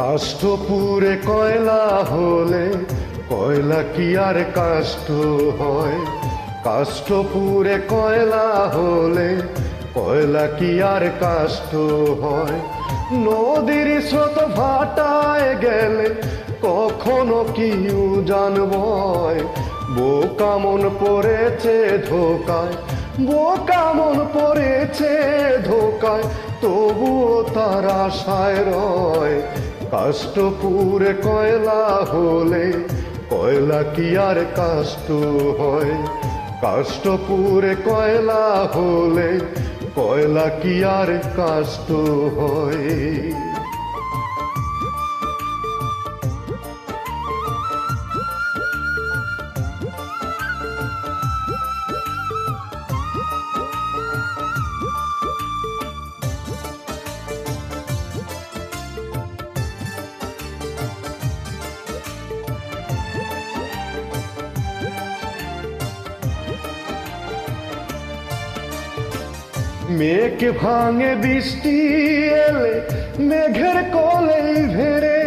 কাষ্ঠপুরে কয়লা হলে, কয়লা কি আর কাষ্ঠ হয়? কাষ্ঠপুরে কয়লা হলে, কয়লা কি আর কাষ্ঠ হয়? নদীর স্রোত ভাটায় গেলে কখনো কি জানবয়? বোকা মন পড়েছে ধোকায়, বোকা মন পড়েছে ধোকায়, তবুও তার আশায় রয়। কাষ্টপুরে কয়লা হলে, কয়লা কি আর কাষ্ট হয়? কাষ্টপুরে কয়লা হলে, কয়লা কি আর কাষ্ট হয়? মেঘ ভাঙে বৃষ্টি এলে, মেঘের কোলেই ভেড়ে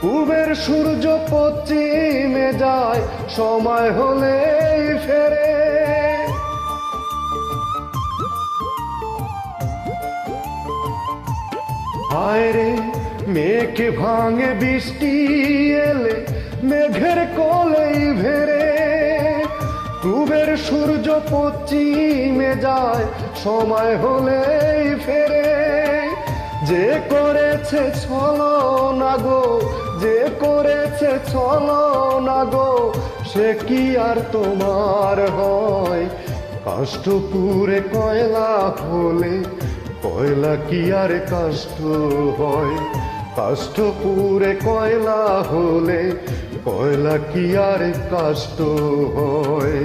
কুবের সূর্য পশ্চিমে যায়, সময় হলেই ফেরে। হায় রে, মেঘ ভাঙে বৃষ্টি এলে, মেঘের কোলেই ভেড়ে পূবের সূর্য পশ্চিমে যায়, সময় হলেই ফেরে। যে করেছে চলো না গো, যে করেছে চলো না গো, সে কি আর তোমার হয়? কাষ্টপুরে কয়লা হলে, কয়লা কি আর কাষ্ট হয়? কাষ্টপুরে কয়লা হলে কয়লা কি আর কাষ্ট হয়?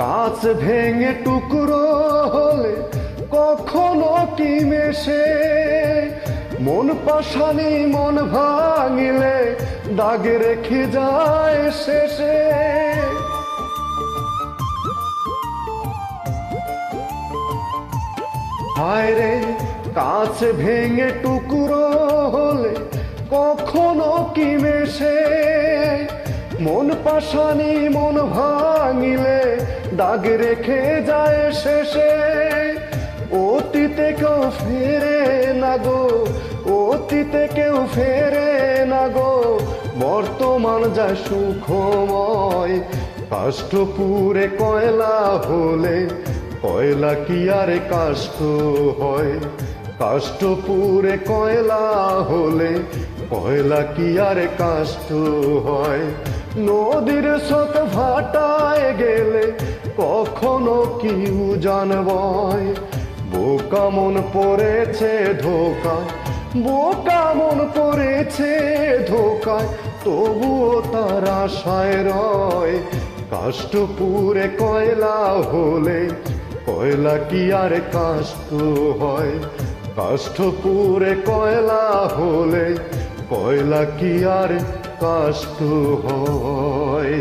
কাঁচ ভেঙে টুকরো হলে কখনো কি মেশে? মন পাশানি, মন ভাঙিলে দাগে রেখে যায় শেষে। হায় রে কাঁচ ভেঙে টুকরো হলে কখনো কি মেশে? মন পাশানি, মন ভাঙিলে দাগ রেখে যায় শেষে। অতীতে কেউ ফেরে না গো, অতীতে কেউ ফেরে না গো। বর্তমান যা সুখময়, কাষ্ঠপুরে কয়লা হলে, কয়লা কি আর কাষ্ট হয়? কাষ্টপুরে কয়লা হলে, কয়লা কি আর কাষ্ট হয়? নদীর সত ভাটায় গেলে কখনো কি জানবয়? বোকা মন পড়েছে ধোকায়। বোকা মন পড়েছে ধোকায়, তবুও তার আশায় রয়। কাষ্টপুরে কয়লা হলে, কয়লা কি আর কাষ্ট হয়? কাষ্ঠপুরে কয়লা হলে, কয়লা কি আর কাষ্ট হয়?